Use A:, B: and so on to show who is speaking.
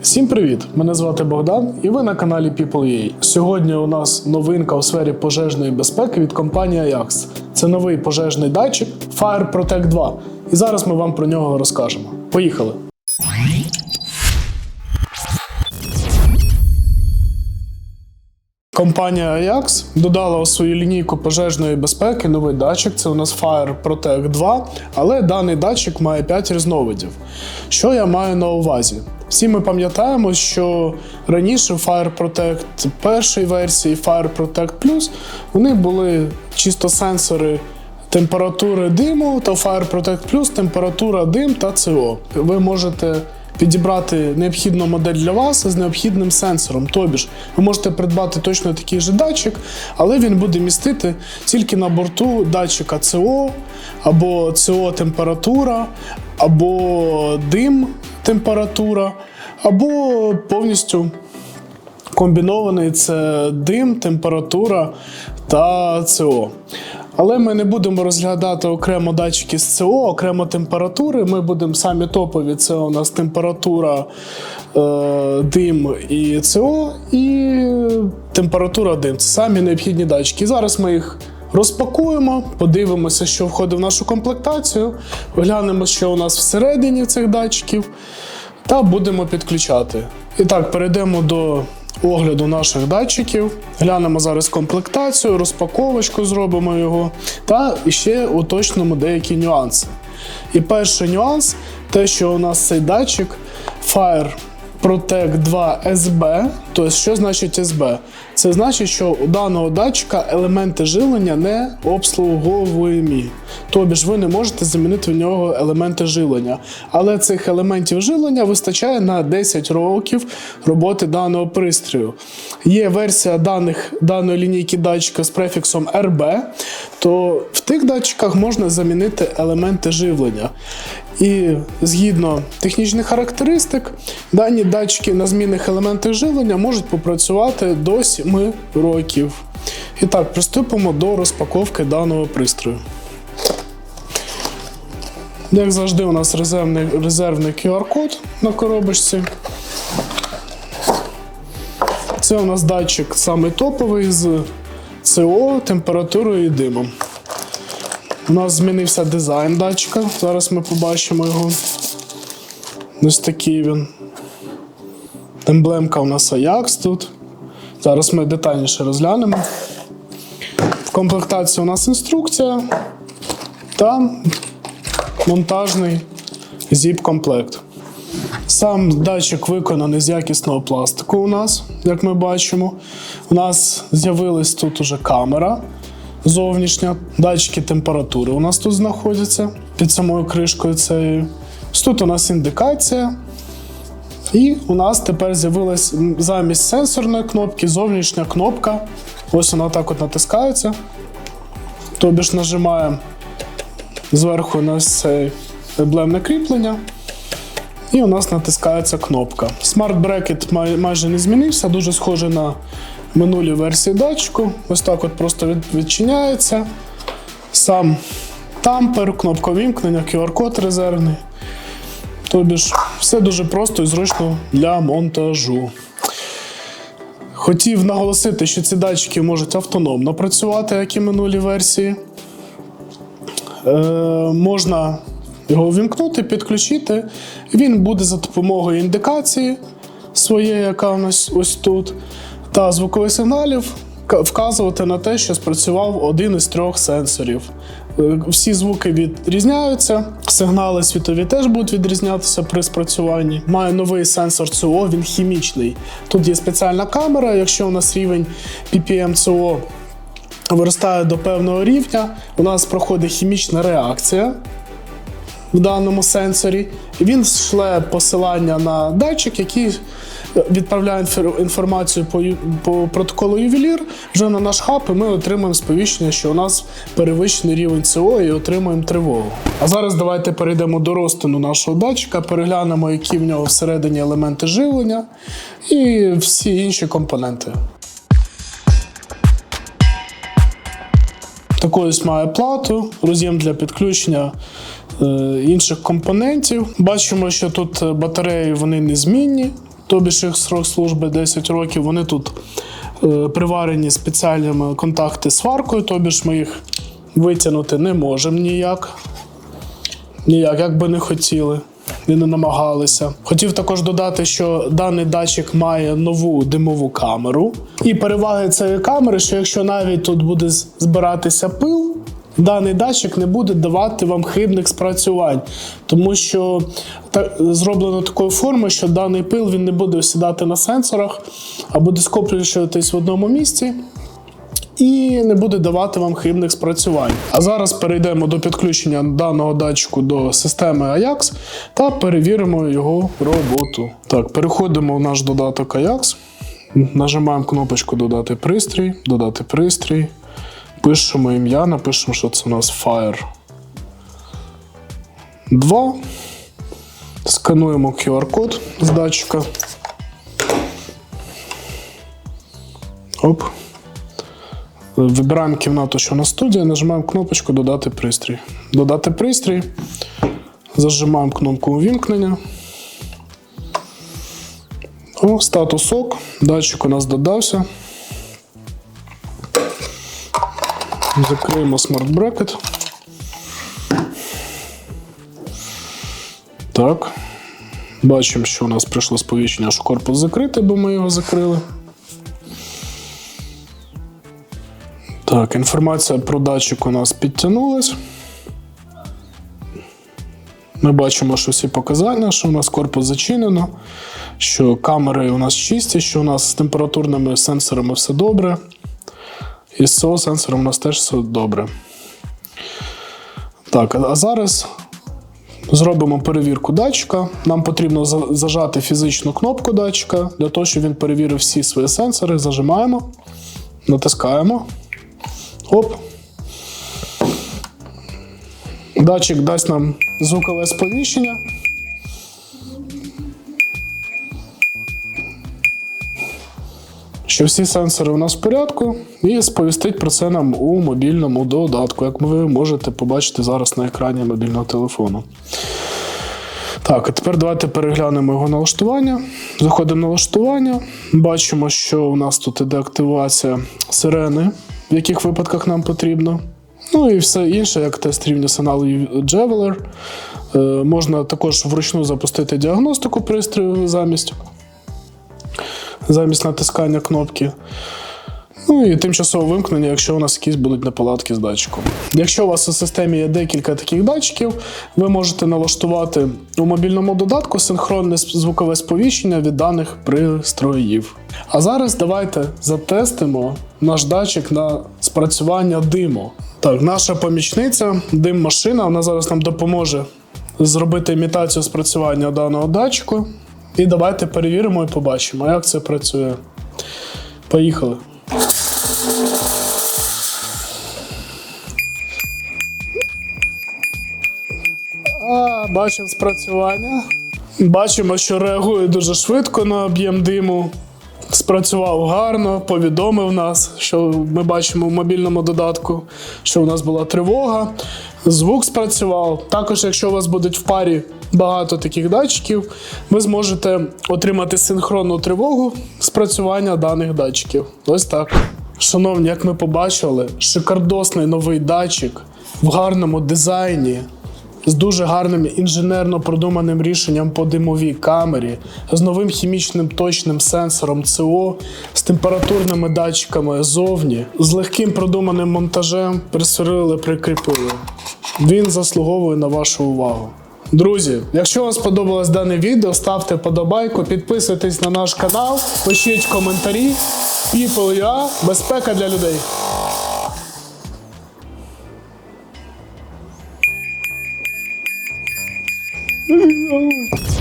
A: Всім привіт! Мене звати Богдан, і ви на каналі People.ua. Сьогодні у нас новинка у сфері пожежної безпеки від компанії Ajax. Це новий пожежний датчик Fire Protect 2. І зараз ми вам про нього розкажемо. Поїхали! Компанія Ajax додала у свою лінійку пожежної безпеки новий датчик. Це у нас Fire Protect 2, але даний датчик має 5 різновидів. Що я маю на увазі? Всі ми пам'ятаємо, що раніше Fire Protect першої версії Fire Protect Plus вони були чисто сенсори температури диму та Fire Protect Plus температура дим та СО. Ви можете підібрати необхідну модель для вас з необхідним сенсором. Тобі ж ви можете придбати точно такий же датчик, але він буде містити тільки на борту датчика СО або СО температура, або дим температура, або повністю комбінований це дим, температура та СО. Але ми не будемо розглядати окремо датчики з СО, окремо температури. Ми будемо самі топові. Це у нас температура, е, дим і СО, і температура дим. Це самі необхідні датчики. Зараз ми їх розпакуємо, подивимося, що входить в нашу комплектацію, глянемо, що у нас всередині цих датчиків, та будемо підключати. І так, перейдемо до огляду наших датчиків. Глянемо зараз комплектацію, розпаковочку зробимо його, та ще уточнимо деякі нюанси. І перший нюанс те, що у нас цей датчик Fire Protect 2 SB. Тобто, що значить SB? Це значить, що у даного датчика елементи жилення не обслуговуємі. Тобі ж ви не можете замінити в нього елементи жилення. Але цих елементів жилення вистачає на 10 років роботи даного пристрою. Є версія даних, даної лінійки датчика з префіксом RB, то в тих датчиках можна замінити елементи живлення. І згідно технічних характеристик, дані датчики на змінних елементах живлення можуть попрацювати до 7 років. І так, приступимо до розпаковки даного пристрою. Як завжди, у нас резервний, резервний QR-код на коробочці. Це у нас датчик самий топовий з СО, температурою і димом. У нас змінився дизайн датчика. Зараз ми побачимо його. Ось такий він. Емблемка у нас Ajax тут. Зараз ми детальніше розглянемо. В комплектації у нас інструкція та монтажний зіп-комплект. Сам датчик виконаний з якісного пластику у нас, як ми бачимо. У нас з'явилась тут уже камера зовнішня, датчики температури у нас тут знаходяться під самою кришкою цією. Тут у нас індикація. І у нас тепер з'явилась замість сенсорної кнопки зовнішня кнопка. Ось вона так от натискається. Тобі ж нажимаємо зверху на це емблемне кріплення. І у нас натискається кнопка. Smart Bracket май- майже не змінився, дуже схожий на минулі версії датчику. Ось так от просто від- відчиняється. Сам тампер, кнопка вімкнення, QR-код резервний. Тобі ж все дуже просто і зручно для монтажу. Хотів наголосити, що ці датчики можуть автономно працювати, як і минулі версії. Е, можна його увімкнути, підключити. Він буде за допомогою індикації своєї, яка у нас ось тут, та звукових сигналів вказувати на те, що спрацював один із трьох сенсорів. Е, Всі звуки відрізняються, сигнали світові теж будуть відрізнятися при спрацюванні. Має новий сенсор ЦО, він хімічний. Тут є спеціальна камера, якщо у нас рівень PPM ЦО виростає до певного рівня, у нас проходить хімічна реакція в даному сенсорі. Він шле посилання на датчик, який відправляє інформацію по, по протоколу ювелір вже на наш хаб, і ми отримаємо сповіщення, що у нас перевищений рівень СО і отримаємо тривогу. А зараз давайте перейдемо до розтину нашого датчика, переглянемо, які в нього всередині елементи живлення і всі інші компоненти. Таку ось має плату, роз'єм для підключення інших компонентів. Бачимо, що тут батареї вони незмінні. тобі ж їх срок служби 10 років. Вони тут е, приварені спеціальними контакти з сваркою, тобі ж ми їх витягнути не можемо ніяк. Ніяк, як би не хотіли і не намагалися. Хотів також додати, що даний датчик має нову димову камеру. І переваги цієї камери, що якщо навіть тут буде збиратися пил, даний датчик не буде давати вам хибних спрацювань, тому що та, зроблено такою формою, що даний пил він не буде осідати на сенсорах, а буде скоплюватись в одному місці і не буде давати вам хибних спрацювань. А зараз перейдемо до підключення даного датчику до системи Ajax та перевіримо його роботу. Так, переходимо в наш додаток Ajax, нажимаємо кнопочку Додати пристрій, додати пристрій. Пишемо ім'я, напишемо, що це у нас Fire 2. Скануємо QR-код з датчика. Оп. Вибираємо кімнату, що на студія, нажимаємо кнопочку Додати пристрій. Додати пристрій. Зажимаємо кнопку увімкнення. О, статус ок. Датчик у нас додався. Закриємо смарт брекет. Так. Бачимо, що у нас прийшло сповіщення, що корпус закритий, бо ми його закрили. Так, інформація про датчик у нас підтягнулась. Ми бачимо, що всі показання, що у нас корпус зачинено, що камери у нас чисті, що у нас з температурними сенсорами все добре. І з цього сенсором у нас теж все добре. Так, а зараз зробимо перевірку датчика. Нам потрібно зажати фізичну кнопку датчика для того, щоб він перевірив всі свої сенсори. Зажимаємо, натискаємо. Оп. Датчик дасть нам звукове сповіщення. Що всі сенсори у нас в порядку, і сповістить про це нам у мобільному додатку, як ви можете побачити зараз на екрані мобільного телефону. Так, а тепер давайте переглянемо його налаштування. Заходимо в налаштування. Бачимо, що у нас тут іде активація сирени, в яких випадках нам потрібно. Ну і все інше, як тест рівня сигналу Javeler. Е, можна також вручну запустити діагностику пристрою замість, замість натискання кнопки. Ну і тимчасове вимкнення, якщо у нас якісь будуть неполадки з датчиком. Якщо у вас у системі є декілька таких датчиків, ви можете налаштувати у мобільному додатку синхронне звукове сповіщення від даних пристроїв. А зараз давайте затестимо наш датчик на спрацювання диму. Так, наша помічниця, дим-машина, вона зараз нам допоможе зробити імітацію спрацювання даного датчику. І давайте перевіримо і побачимо, як це працює. Поїхали. А, бачимо спрацювання. Бачимо, що реагує дуже швидко на об'єм диму. Спрацював гарно, повідомив нас, що ми бачимо в мобільному додатку, що у нас була тривога. Звук спрацював. Також, якщо у вас будуть в парі багато таких датчиків, ви зможете отримати синхронну тривогу спрацювання даних датчиків. Ось так. Шановні, як ми побачили, шикардосний новий датчик в гарному дизайні з дуже гарним інженерно продуманим рішенням по димовій камері, з новим хімічним точним сенсором ЦО, з температурними датчиками зовні, з легким продуманим монтажем присварили, прикріпили. Він заслуговує на вашу увагу. Друзі, якщо вам сподобалось дане відео, ставте подобайку, підписуйтесь на наш канал, пишіть коментарі. People.ua – безпека для людей. Oh.